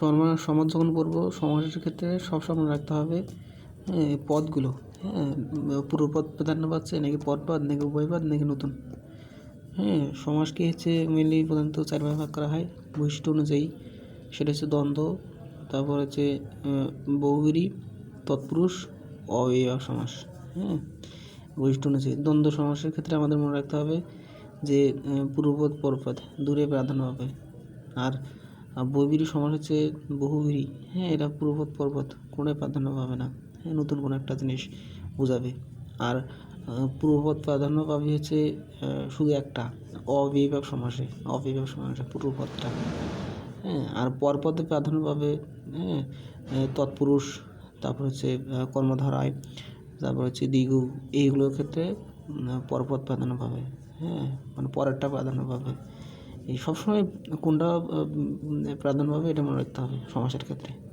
সমা সমাজ যখন পড়ব সমাজের ক্ষেত্রে সবসময় মনে রাখতে হবে পদগুলো হ্যাঁ পূর্বপদ প্রাধান্য পাচ্ছে নাকি পরপদ নাকি উভয়পদ নাকি নতুন। হ্যাঁ সমাজকে হচ্ছে মেনলি প্রধানত চার ভাগে ভাগ করা হয়, বৈশিষ্ট্য অনুযায়ী। সেটা হচ্ছে দ্বন্দ্ব, তারপর হচ্ছে বহুব্রী, তৎপুরুষ অব্যয়ভাব সমাস হ্যাঁ বৈশিষ্ট্য অনুযায়ী। দ্বন্দ্ব সমাসের ক্ষেত্রে আমাদের মনে রাখতে হবে যে পূর্বপদ, পরপদ, দূরে প্রাধান্য হবে। আর বৈবিরী সমাস হচ্ছে বহুবিরি হ্যাঁ এটা পূর্বপদ পর্বত কোনোই প্রাধান্য পাবে না। হ্যাঁ নতুন কোনো একটা জিনিস বোঝাবে। আর পূর্বপদ প্রাধান্য পাবে হচ্ছে শুধু একটা অবিভাগ সমাসে অবিভাগ সমাসে পূর্বপদটা হ্যাঁ আর পরপদে প্রাধান্য পাবে হ্যাঁ তৎপুরুষ, তারপর হচ্ছে কর্মধারায়, তারপর হচ্ছে দিগু, এইগুলোর ক্ষেত্রে পরপদ প্রাধান্য পাবে। হ্যাঁ মানে পরেরটা প্রাধান্য পাবে। এই সবসময় কোনটা প্রাধান্য পাবে এটা মনে রাখতে হবে সমাসের ক্ষেত্রে।